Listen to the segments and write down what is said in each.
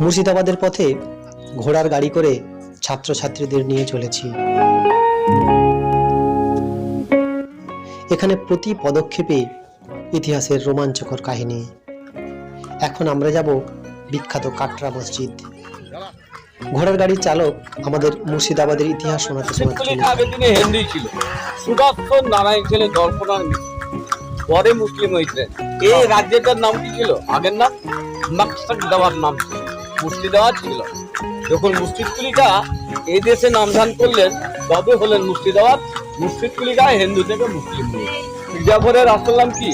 মুর্শিদাবাদের পথে ঘোড়ার গাড়ি করে ছাত্রছাত্রীদের নিয়ে চলেছি। এখানে প্রতি পদক্ষেপে ইতিহাসের রোমাঞ্চকর কাহিনী। এখন আমরা যাব বিখ্যাত কাটরা মসজিদ। ঘোড়ার গাড়ির চালক আমাদের মুর্শিদাবাদের ইতিহাস শোনাতে শোনাতে হেনরি ছিল। সুদর্শন নারায়ণ জল্পনার পরে মুসলিম হয়েছে। এই রাজ্যটার নাম কি ছিল? আগের নাম? দেওয়ার নাম ছিল। মুর্শিদাবাদ ছিল। যখন মুর্শিদ কুলিকা এই দেশে নামধান করলেন তবে হলেন মুর্শিদাবাদ মুর্শিদ কুলিকা হিন্দু থেকে মুসলিম হয়ে মির্জাফরের আসল নাম কি?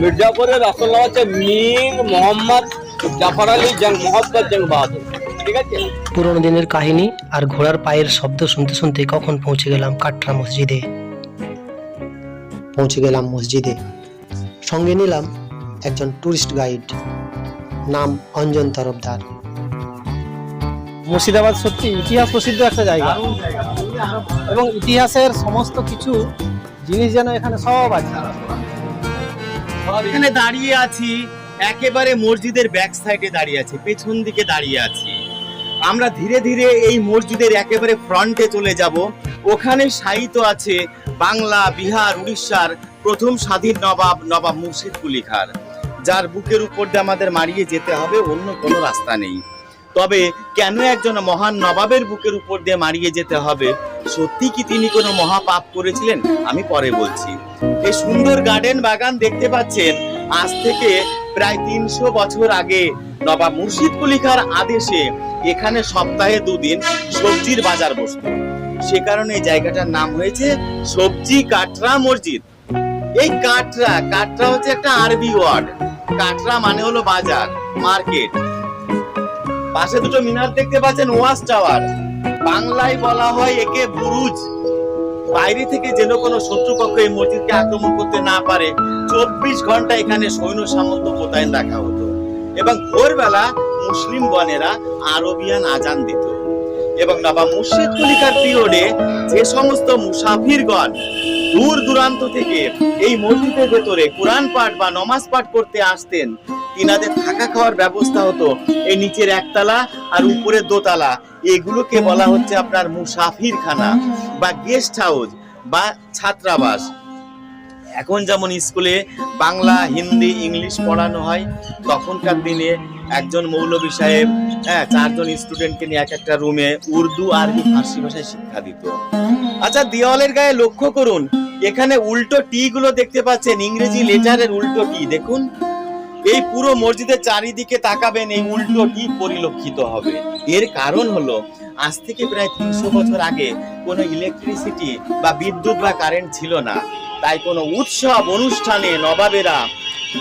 মির্জাফরের আসল নাম হচ্ছে মীর মোহাম্মদ জাফর আলী জং মোহাম্মদ জং বাহাদুর। ঠিক আছে? পুরোনো দিনের কাহিনী আর ঘোড়ার পায়ের শব্দ শুনতে শুনতে কখন পৌঁছে গেলাম কাটরা মসজিদে? পৌঁছে গেলাম মসজিদে। সঙ্গে নিলাম একজন টুরিস্ট গাইড নাম অঞ্জন তরফদার। মুর্শিদাবাদ সত্যি ইতিহাস প্রসিদ্ধ একটা জায়গা। এবং ইতিহাসের সমস্ত কিছু জিনিস যেন এখানে সব আছে। এখানে দাঁড়িয়ে আছি একেবারে মসজিদের ব্যাক সাইডে দাঁড়িয়ে আছি পেছন দিকে দাঁড়িয়ে আছি। আমরা ধীরে ধীরে এই মসজিদের একেবারে ফ্রন্টে চলে যাব। ওখানে সাহিত্য আছে বাংলা বিহার উড়িষ্যার প্রথম স্বাধীন নবাব নবাব মুর্শিদ কুলি খার যার বুকের উপর দিয়ে আমাদের মারিয়ে যেতে হবে, অন্য কোনো রাস্তা নেই। তবে কেন একজন মহান নবাবের বুকের উপর দিয়ে মারিয়ে যেতে হবে? সত্যি কি তিনি কোনো মহাপাপ করেছিলেন? আমি পরে বলছি। এই সুন্দর গার্ডেন বাগান দেখতে পাচ্ছেন, আজ থেকে প্রায় তিনশো বছর আগে নবাব মুর্শিদ কুলি খার আদেশে এখানে সপ্তাহে দুদিন সবজির বাজার বসত। সে কারণে এই জায়গাটার নাম হয়েছে সবজি কাটরা মসজিদ। এই কাটরা কাটরা হচ্ছে একটা আরবি ওয়ার্ড কাটরা মানে হলো বাজার মার্কেট পাশে দুটো মিনার দেখতে পাচ্ছেন ওয়াচ টাওয়ার। বাংলায় বলা হয় একে বুরুজ। বাইরে থেকে যেন কোনো শত্রুপক্ষ এই মসজিদকে আক্রমণ করতে না পারে। চব্বিশ ঘণ্টা এখানে সৈন্য সামন্ত মোতায়েন রাখা হতো। এবং ভোরবেলা মুসলিম গণেরা আরবিয়ান আজান দিত। এবং নবাব মুর্শিদ কলিকার পিরিয়ডে যে সমস্ত মুসাফিরগণ দূর দূরান্ত থেকে এই মসজিদের ভেতরে কোরআন পাঠ বা নমাজ পাঠ করতে আসতেন, তিনাদের থাকা খাওয়ার ব্যবস্থা হতো। এই নিচের একতলা আর উপরের দোতলা, এগুলোকে বলা হচ্ছে আপনার মুসাফির খানা বা গেস্ট হাউস বা ছাত্রাবাস। এখন যেমন স্কুলে বাংলা, হিন্দি, ইংলিশ পড়ানো হয়, তখনকার দিনে একজন মৌলবী সাহেব হ্যাঁ চারজন স্টুডেন্টকে নিয়ে এক একটা রুমে উর্দু, আরবি, ফার্সি ভাষায় শিক্ষা দিত। আচ্ছা দেওয়ালের গায়ে লক্ষ্য করুন, এখানে উল্টো টি গুলো দেখতে পাচ্ছেন, ইংরেজি লেটারের উল্টো টি, দেখুন। এই পুরো মসজিদের চারিদিকে তাকাবেন, এই উল্টো টি পরিলক্ষিত হবে। এর কারণ হলো, আজ থেকে প্রায় তিনশো বছর আগে কোনো ইলেকট্রিসিটি বা বিদ্যুৎ বা কারেন্ট ছিল না। তাই কোনো উৎসব, অনুষ্ঠানে নবাবেরা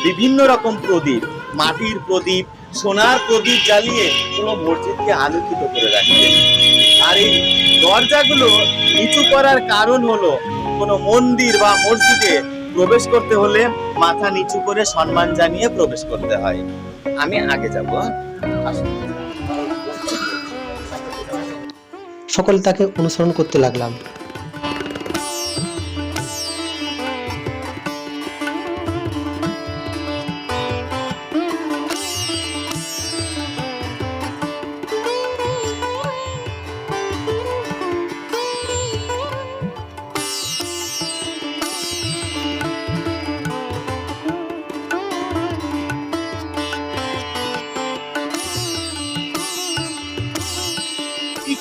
বিভিন্ন রকম প্রদীপ, মাটির প্রদীপ, সোনার প্রদীপ জ্বালিয়ে পুরো মসজিদকে আলোকিত করে রাখতেন আর এই দরজাগুলো নিচু করার কারণ হলো কোনো মন্দির বা মসজিদে প্রবেশ করতে হলে মাথা নিচু করে সম্মান জানিয়ে প্রবেশ করতে হয়। আমি আগে যাব আসুন। সকলে তাকে অনুসরণ করতে লাগলাম।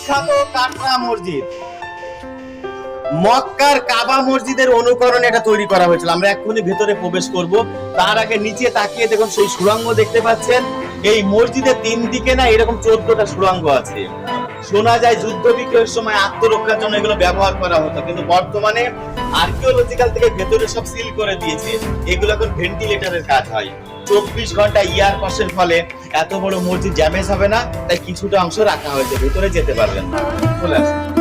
বিখ্যাত কাটরা মসজিদ। মক্কার কাবা মসজিদের অনুকরণে এটা তৈরি করা হয়েছিল। আমরা এক্ষুনি ভেতরে প্রবেশ করব। তার আগে নিচে তাকিয়ে দেখুন, সেই সুড়ঙ্গ দেখতে পাচ্ছেন। এই মসজিদের তিন দিকে না এরকম চোদ্দটা সুড়ঙ্গ আছে। শোনা যায় যুদ্ধ বিক্রয়ের সময় আত্মরক্ষার জন্য এগুলো ব্যবহার করা হতো। কিন্তু বর্তমানে আর্কিওলজিক্যাল থেকে ভেতরে সব সিল করে দিয়েছে। এগুলো এখন ভেন্টিলেটরের কাজ হয়। চব্বিশ ঘণ্টা ইয়ার পাশের ফলে এত বড় মসজিদ ড্যামেজ হবে না, তাই কিছুটা অংশ রাখা হয়েছে, ভেতরে যেতে পারবেন চলে আসুন।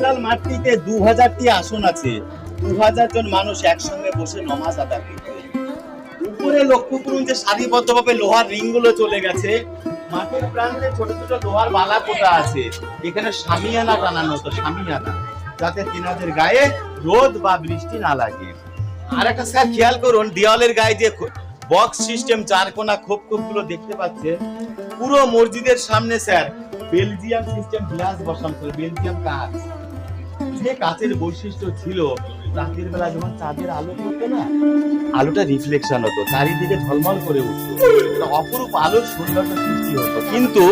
টোটাল মাঠটিতে দু হাজারটি আসন আছে। দু হাজার জন মানুষ একসঙ্গে বসে নমাজ আদায় করতেন উপরে লক্ষ্য করুন যে সারিবদ্ধভাবে লোহার রিংগুলো চলে গেছে। মাঠের প্রান্তে ছোট ছোট লোহার বালা পোতা আছে। এখানে সামিয়ানা টানানো হতো সামিয়ানা যাতে তিনাদের গায়ে রোদ বা বৃষ্টি না লাগে। আর একটা স্যার খেয়াল করুন, দেওয়ালের গায়ে যে বক্স সিস্টেম চার কোনা খোপগুলো দেখতে পাচ্ছেন, পুরো মসজিদের সামনে স্যার বেলজিয়াম সিস্টেম গ্লাস বসানো ছিল বেলজিয়াম কাঁচ যে কাচের বৈশিষ্ট্য ছিল, রাতের বেলা যখন চাঁদের আলো পড়তো না, আলোটা রিফ্লেকশন হতো, চারিদিকে ঝলমল করে উঠতো। অপরূপ আলোর সৌন্দর্য সৃষ্টি হতো। কিন্তু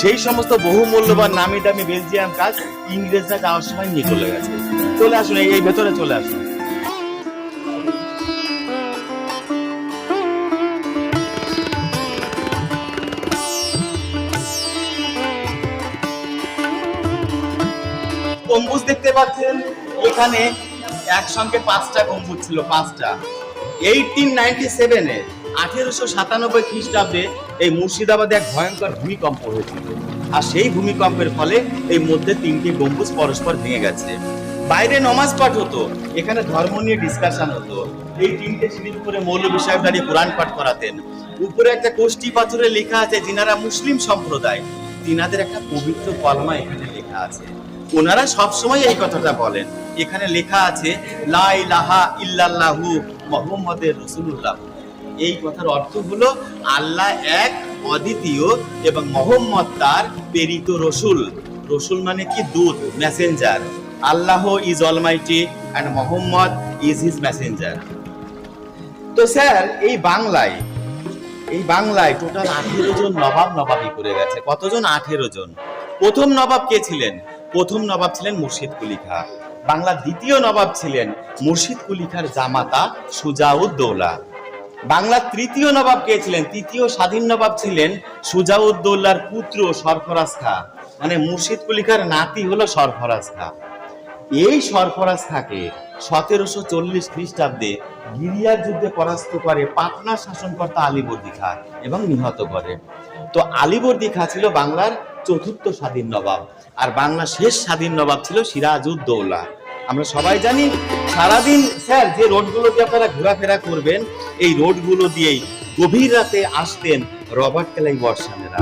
সেই সমস্ত বহু মূল্যবান নামি দামি বেলজিয়াম কাজ ইংরেজরা যাওয়ার সময় নিয়ে চলে গেছে। চলে আসুন এই ভেতরে চলে আসুন। পাচ্ছেন? এখানে একসঙ্গে পাঁচটা গম্বুজ ছিল, পাঁচটা। এইটিন নাইনটি সেভেনে আঠেরোশো সাতানব্বই খ্রিস্টাব্দে এই মুর্শিদাবাদে এক ভয়ঙ্কর ভূমিকম্প হয়েছিল। আর সেই ভূমিকম্পের ফলে এই মধ্যে তিনটি গম্বুজ পরস্পর ভেঙে গেছে। বাইরে নমাজ পাঠ হতো, এখানে ধর্ম নিয়ে ডিসকাশন হতো। এই তিনটে সিঁড়ির উপরে মৌলবী সাহেব দাঁড়িয়ে কোরআন পাঠ করাতেন। উপরে একটা কোষ্টি পাথরে লেখা আছে, যিনারা মুসলিম সম্প্রদায় তিনাদের একটা পবিত্র কলমা এখানে লেখা আছে। ওনারা সবসময় এই কথাটা বলেন। এখানে লেখা আছে লাই লাহা ইল্লাল্লাহু মুহাম্মাদের রাসূলুল্লাহ। এই কথার অর্থ হলো, আল্লাহ এক অদ্বিতীয় এবং মোহাম্মদ তার প্রেরিত রসুল। রসুল মানে কি? দূত, messenger. Allah is almighty and Muhammad is his messenger. তো স্যার, এই বাংলায় এই বাংলায় টোটাল আঠেরো জন নবাব নবাবি করে গেছে। কতজন? আঠেরো জন। প্রথম নবাব কে ছিলেন? প্রথম নবাব ছিলেন মুর্শিদ কুলি খা বাংলার দ্বিতীয় নবাব ছিলেন মুর্শিদ কুলি খার জামাতা সুজাউদ্দৌলা বাংলার তৃতীয় নবাব কে ছিলেন? তৃতীয় স্বাধীন নবাব ছিলেন সুজাউদ্দৌলার পুত্র সরফরাজ খা মানে মুর্শিদ কুলি খার নাতি হলো সরফরাজ খা এই সরফরাজ খাকে সতেরোশো চল্লিশ খ্রিস্টাব্দে গিরিয়ার যুদ্ধে পরাস্ত করে পাটনার শাসনকর্তা আলীবর্দী খা এবং নিহত করে। তো আলীবর্দী খা ছিল বাংলার চতুর্থ স্বাধীন নবাব। আর বাংলার শেষ স্বাধীন নবাব ছিল সিরাজউদ্দৌলা। আমরা সবাই জানি সারাদিন, স্যার, যে রোডগুলো দিয়ে আপনারা ঘোরাফেরা করবেন, এই রোডগুলো দিয়েই গভীর রাতে আসতেন রবার্ট কেলাই বর্ষানেরা।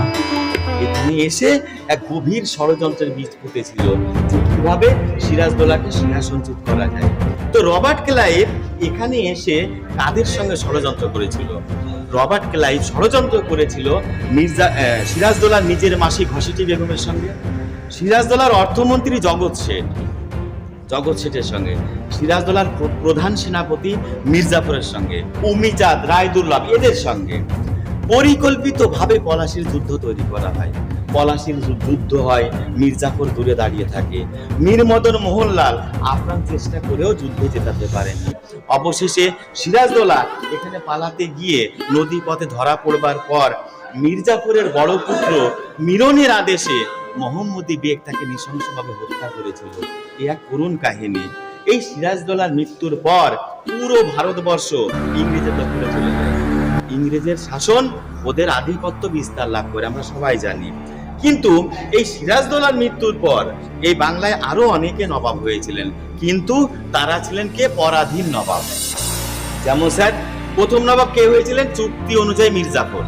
এখানে এসে এক গভীর ষড়যন্ত্রের বীজ ফুটেছিল কীভাবে সিরাজদৌলাকে সিংহাসনচ্যুত করা যায়। তো রবার্ট ক্লাইভ এখানে এসে কাদের সঙ্গে ষড়যন্ত্র করেছিল। রবার্ট ক্লাইভ ষড়যন্ত্র করেছিল মির্জা সিরাজদৌলার নিজের মাসি ঘসিটি বেগমের সঙ্গে। সিরাজদৌলার অর্থমন্ত্রী জগৎ শেঠ। জগৎ শেঠের সঙ্গে। সিরাজদৌলার প্র- প্রধান সেনাপতি মির্জাপুরের সঙ্গে। উমিজাদ রায়দুল্লাভ এদের সঙ্গে। পরিকল্পিতভাবে পলাশির যুদ্ধ তৈরি করা হয়। পলাশির যুদ্ধ হয় মির্জাফর দূরে দাঁড়িয়ে থাকে। মীর মদন মোহনলাল আপ্রাণ চেষ্টা করেও যুদ্ধে জেতাতে পারেনি অবশেষে সিরাজদৌলা এখানে পালাতে গিয়ে নদী পথে ধরা পড়বার পর মির্জাপুরের বড় পুত্র মিরনের আদেশে মোহাম্মদী বেগ তাকে নৃশংসভাবে হত্যা করেছিল। এ এক করুণ কাহিনী। এই সিরাজদৌলার মৃত্যুর পর পুরো ভারতবর্ষ ইংরেজের দখলে চলে যায়। ইংরেজের শাসন ওদের আধিপত্য বিস্তার লাভ করে, আমরা সবাই জানি। কিন্তু এই সিরাজদৌলার মৃত্যুর পর এই বাংলায় আরও অনেকে নবাব হয়েছিলেন। কিন্তু তারা ছিলেন কে? পরাধীন নবাব। যেমন স্যার, প্রথম নবাব কে হয়েছিলেন? চুক্তি অনুযায়ী মির্জাফর।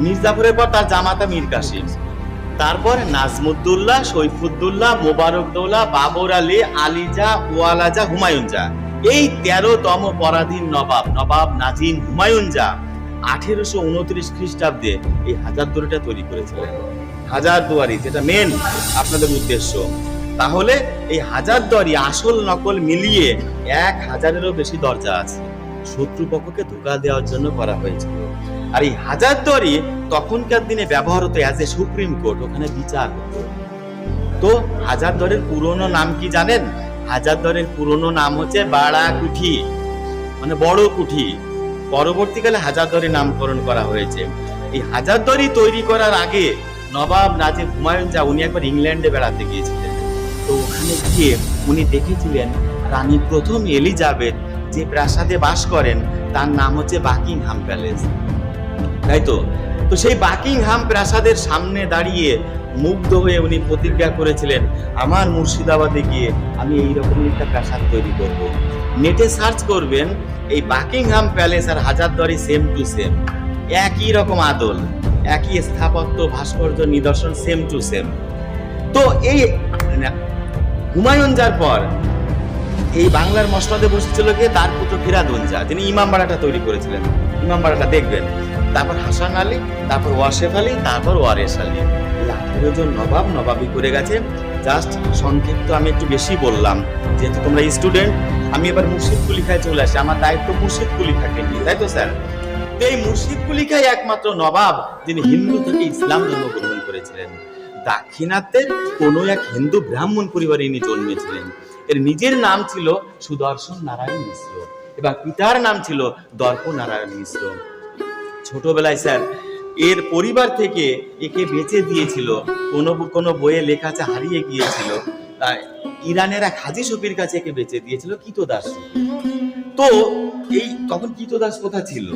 মির্জাফরের পর তার জামাতা মীর কাসিম। তারপর নাজমুদ্দৌল্লাহ সৈফুদ্দৌল্লাহ মোবারকদৌল্লা বাবর আলী, আলিজা, ওয়ালাজা হুমায়ুন জা এই তেরোতম পরাধীন নবাব নবাব নাজিম হুমায়ুন জা আঠেরোশো উনত্রিশ খ্রিস্টাব্দে এই হাজার দুয়ারিটা তৈরি করেছিলেন। হাজার দুয়ারি, যেটা মেন আপনাদের উদ্দেশ্য। তাহলে এই হাজার দুয়ারি আসল নকল মিলিয়ে এক হাজারেরও বেশি দরজা আছে। শত্রুপক্ষকে ধোকা দেওয়ার জন্য করা হয়েছিল। আর এই হাজার দুয়ারি তখনকার দিনে ব্যবহার হতো অ্যাজ এ সুপ্রিম কোর্ট ওখানে বিচার হতো। তো হাজার দরের পুরনো নাম কি জানেন? হাজার দরের পুরনো নাম হচ্ছে বাড়া কুঠি মানে বড় কুঠি। পরবর্তীকালে হাজার দরে নামকরণ করা হয়েছে। এই হাজার দরি তৈরি করার আগে নবাব নাজিব হুমায়ুন যা উনি একবার ইংল্যান্ডে বেড়াতে গিয়েছিলেন। তো ওখানে গিয়ে উনি দেখেছিলেন রানী প্রথম এলিজাবেথ যে প্রাসাদে বাস করেন, তার নাম হচ্ছে বাকিংহাম প্যালেস। তাই তো সেই বাকিংহাম প্রাসাদের সামনে দাঁড়িয়ে মুগ্ধ হয়ে উনি প্রতিজ্ঞা করেছিলেন, আমার মুর্শিদাবাদে গিয়ে আমি এই এইরকমই একটা প্রাসাদ তৈরি করব। নেটে সার্চ করবেন, এই বাকিংহাম প্যালেস আর হাজারদুয়ারি সেম টু সেম, একই রকম আদল, একই স্থাপত্য, ভাস্কর্য, নিদর্শন, সেম টু সেম। তো এই হুমায়ুন যার পর এই বাংলার মসনদে বসেছিল কে? তার পুত্র ফিরাদুনজা যিনি ইমামবাড়াটা তৈরি করেছিলেন। ইমামবাড়াটা দেখবেন। তারপর হাসান আলী, তারপর ওয়াসেফ আলী, তারপর ওয়ারেস আলী। আঠেরো জন নবাব, নবাবি করে গেছে। জাস্ট সংক্ষিপ্ত আমি একটু বেশি বললাম। যেহেতু তোমরা স্টুডেন্ট আমি এবার মুর্শিদ কুলিখায় চলে আসি। আমার দায়িত্ব মুর্শিদ কুলিখাকে নিয়ে, তাই তো স্যার? এই মুর্শিদ কুলিখাই একমাত্র নবাব, যিনি হিন্দু থেকে ইসলাম ধর্ম গ্রহণ করেছিলেন। দাক্ষিণাত্যের কোনো এক হিন্দু ব্রাহ্মণ পরিবারে ইনি জন্মেছিলেন। এর নিজের নাম ছিল সুদর্শন নারায়ণ মিশ্র। এবং পিতার নাম ছিল দর্প নারায়ণ মিশ্র। ছোটবেলায় স্যার, এর পরিবার থেকে একে বেঁচে দিয়েছিল। কোনো কোনো বইয়ে লেখা আছে, হারিয়ে গিয়েছিল। তাই ইরানের এক হাজি সফির কাছে একে বেঁচে দিয়েছিল কিতদাস তো এই, তখন কিতদাস কোথা ছিল?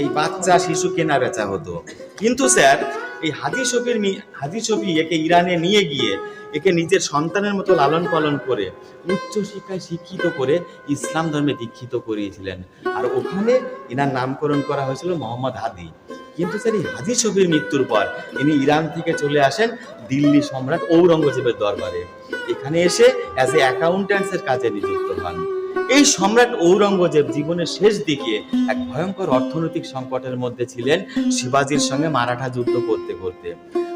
এই বাচ্চা শিশু কেনা বেচা হতো। কিন্তু স্যার এই হাজি শফির হাজি শফি একে ইরানে নিয়ে গিয়ে একে নিজের সন্তানের মতো লালন পালন করে, উচ্চ শিক্ষায় শিক্ষিত করে ইসলাম ধর্মে দীক্ষিত করিয়েছিলেন। আর ওখানে এনার নামকরণ করা হয়েছিল মোহাম্মদ হাদি। কিন্তু স্যার, এই হাজি শফির মৃত্যুর পর ইনি ইরান থেকে চলে আসেন দিল্লি সম্রাট ঔরঙ্গজেবের দরবারে। এখানে এসে অ্যাজ এ অ্যাকাউন্ট্যান্টসের কাজে নিযুক্ত হন। এই সম্রাট ঔরঙ্গজেব জীবনের শেষ দিকে এক ভয়ঙ্কর অর্থনৈতিক সংকটের মধ্যে ছিলেন শিবাজির সঙ্গে মারাঠা যুদ্ধ করতে করতে।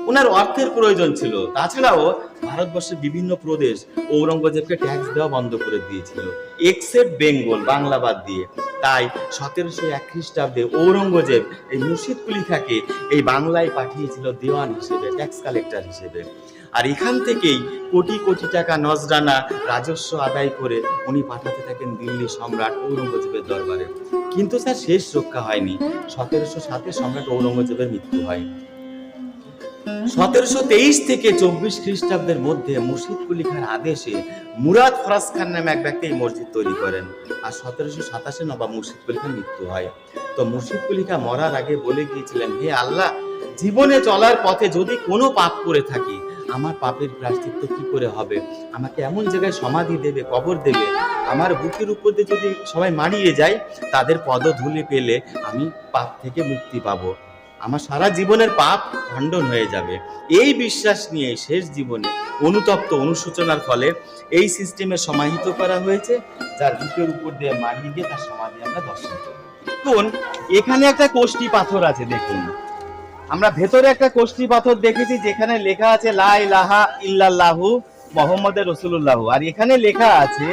ওনার অর্থের প্রয়োজন ছিল। তাছাড়াও ভারতবর্ষের বিভিন্ন প্রদেশ ঔরঙ্গজেবকে ট্যাক্স দেওয়া বন্ধ করে দিয়েছিল। এক্সেপ্ট বেঙ্গল বাংলা বাদ দিয়ে। তাই সতেরোশো এক খ্রিস্টাব্দে ঔরঙ্গজেব এই মুর্শিদ কুলিখাকে এই বাংলায় পাঠিয়েছিল দেওয়ান হিসেবে ট্যাক্স কালেক্টর হিসেবে। আর এখান থেকেই কোটি কোটি টাকা নজরানা রাজস্ব আদায় করে উনি পাঠাতে থাকেন দিল্লি সম্রাট ঔরঙ্গজেবের দরবারে। কিন্তু স্যার, শেষ রক্ষা হয়নি। সতেরোশো সাতে সম্রাট ঔরঙ্গজেবের মৃত্যু হয়। সতেরোশো তেইশ থেকে চব্বিশ খ্রিস্টাব্দের মধ্যে মুর্শিদ কুলি খান আদেশে মুরাদ ফরাজ খান নামে এক ব্যক্তি এই মসজিদ তৈরি করেন। আর সতেরোশো সাতাশে নবাব মুর্শিদ কুলি খান মৃত্যু হয়। তো মুর্শিদ কুলি খান মরার আগে বলে গিয়েছিলেন, হে আল্লাহ, জীবনে চলার পথে যদি কোনো পাপ করে থাকি আমার পাপের প্রায়শ্চিত্ত কি করে হবে? আমাকে এমন জায়গায় সমাধি দেবে, কবর দেবে। আমার বুকের উপর দিয়ে যদি সবাই মারিয়ে যায়, তাদের পদধূলি পেলে আমি পাপ থেকে মুক্তি পাবো। আমার সারা জীবনের পাপ খণ্ডন হয়ে যাবে। এই বিশ্বাস নিয়ে শেষ জীবনে অনুতপ্ত অনুশোচনার ফলে এই সিস্টেমে সমাহিত করা হয়েছে, যার বুকের উপর দিয়ে মারিয়ে গিয়ে তার সমাধি আমরা দর্শন করি এখানে একটা কোষ্টি পাথর আছে, দেখুন। আমরা ভেতরে একটা কোষ্টি পাথর দেখেছি যেখানে লেখা আছে, লা ইলাহা ইল্লাল্লাহু মোহাম্মদের রসুল্লাহ আর এখানে লেখা আছে,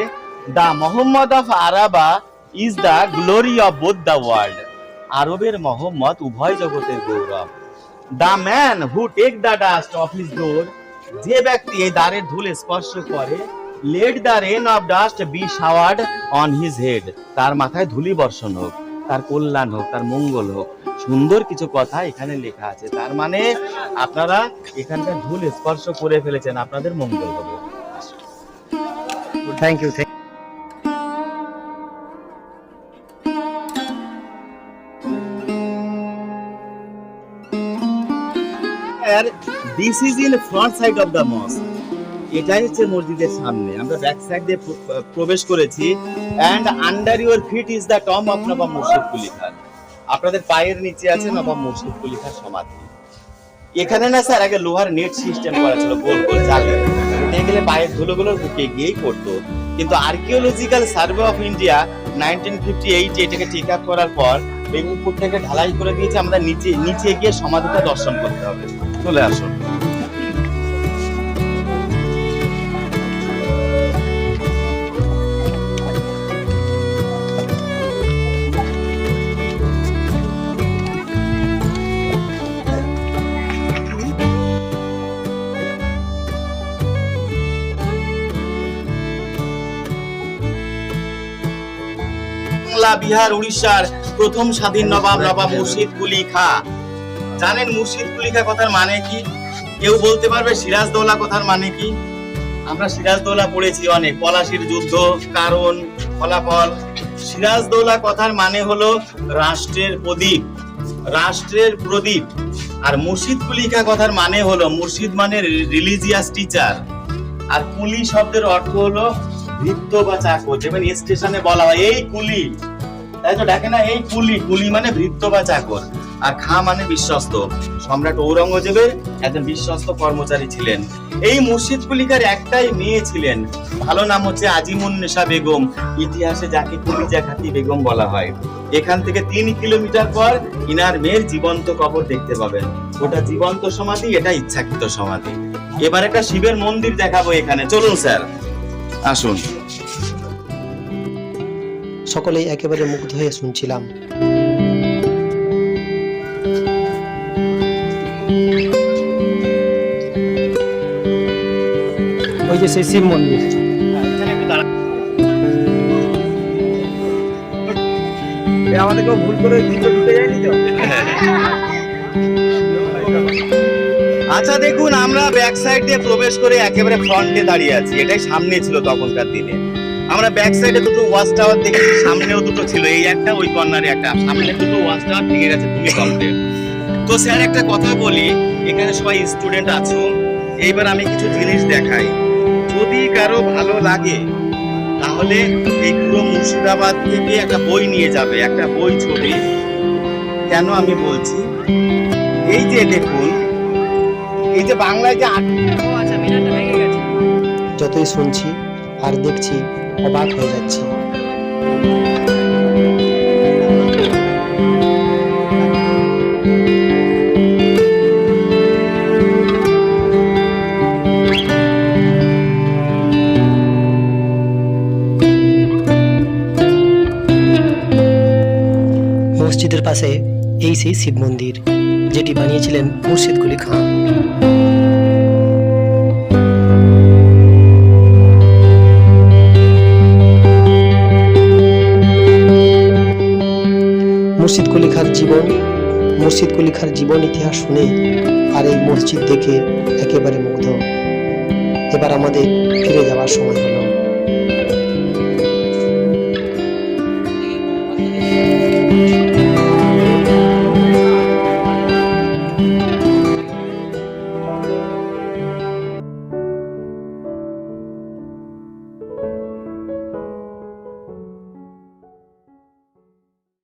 the Muhammad of Arabia is the glory of both the world. আরবের মোহাম্মদ উভয় জগতের গৌরব। The man who take the dust of his door, যে ব্যক্তি এই দ্বারের ধুল স্পর্শ করে let the rain of dust be showered on his head. তার মাথায় ধুলি বর্ষণ হোক, তার কল্যাণ হোক, তার মঙ্গল হোক। সুন্দর কিছু কথা এখানে লেখা আছে। তার মানে আপনারা এখানকার ধুল স্পর্শ করে ফেলেছেন আপনাদের মঙ্গল হবে। Thank you R this is in front side of the mosque এটাই হচ্ছে মসজিদের সামনে। আমরা ব্যাক সাইড দিয়ে প্রবেশ করেছি। And under your feet is the tomb of Nawab Murshid Quli Khan আপনাদের পায়ের নিচে আছে নবাব মুর্শিদ কুলি খান সমাধি। এখানে না স্যার আগে লোহার নেট সিস্টেম করা ছিল গোল গোল জালে দেখলে গেলে পায়ের ধুলোগুলো ঢুকে গিয়েই পড়তো। কিন্তু archaeological survey of India nineteen fifty eight এটাকে ঠিক আপ করার পর এই উপর থেকে ঢালাই করে দিয়েছে আমাদের নিচে নিচে গিয়ে সমাধিটা দর্শন করতে হবে। চলে আসুন। বাংলা বিহার, উড়িষ্যার প্রথম স্বাধীন নবাব নবাব মুর্শিদ কুলি খা। জানেন মুর্শিদ কুলি খা কথার মানে কি? কেউ বলতে পারবে সিরাজদৌলা কথার মানে কি? আমরা সিরাজদৌলা পড়েছি অনেক। পলাশির যুদ্ধ, কারণ, ফলাফল। সিরাজদৌলা কথার মানে হলো রাষ্ট্রের প্রদীপ। রাষ্ট্রের প্রদীপ। আর মুর্শিদ কুলিকা কথার মানে হলো, মুর্শিদ মানে রিলিজিয়াস টিচার। আর কুলি শব্দের অর্থ হলো ভৃত্য বা চাকর। যেমন স্টেশনে বলা হয়, এই কুলি। তাই তো ডাকে না, এই কুলি কুলি মানে ভৃত্য বা চাকর, আর খা মানে বিশ্বস্ত। সম্রাট ঔরঙ্গজেবের একজন বিশ্বস্ত কর্মচারী ছিলেন। এই মুর্শিদ কুলিকার একটাই মেয়ে ছিলেন। ভালো নাম হচ্ছে আজিমুন্নেসা বেগম। ইতিহাসে যাকে কুলিজা খাতি বেগম বলা হয়। এখান থেকে তিন কিলোমিটার পর ইনার মেয়ের জীবন্ত কবর দেখতে পাবেন। ওটা জীবন্ত সমাধি, এটা ইচ্ছাকৃত সমাধি। এবার একটা শিবের মন্দির দেখাবো এখানে। চলুন, স্যার। আসুন। সকলেই একেবারে মুগ্ধ হয়ে শুনছিলাম। ওই যে সেই শিব মন্দির। আমাদের কেউ ভুল করে ভিতরে ঢুকে যায়নি তো? আচ্ছা দেখুন আমরা ব্যাক সাইড দিয়ে প্রবেশ করে একেবারে ফ্রন্টে দাঁড়িয়ে আছি। এটাই সামনে ছিল তখনকার দিনে। আমরা ব্যাক সাইডে দুটো ওয়াচ টাওয়ার দেখেছি, সামনেও দুটো ছিল। এই একটা, ওই কর্নারে একটা। সামনে দুটো ওয়াচ টাওয়ার ভেঙে গেছে ভূমিকম্পে তো স্যার, একটা কথা বলি, এখানে সবাই স্টুডেন্ট আছো। এইবার আমি কিছু জিনিস দেখাই। যদি কারও ভালো লাগে, তাহলে পুরো মুর্শিদাবাদ থেকে একটা বই নিয়ে যাবে, একটা বই ছবি। কেন আমি বলছি? এই যে দেখুন, এই যে বাংলায় যে যতই শুনছি আর দেখছি অবাক হয়ে যাচ্ছি। মসজিদের পাশে এই সেই শিব মন্দির, যেটি বানিয়েছিলেন মুর্শিদ কুলি খান। খার জীবন, মুর্শিদ কুলি খার জীবন ইতিহাস শুনে আর এই মসজিদ দেখে একেবারে মুগ্ধ। এবার আমাদের ফিরে যাওয়ার সময় হলো।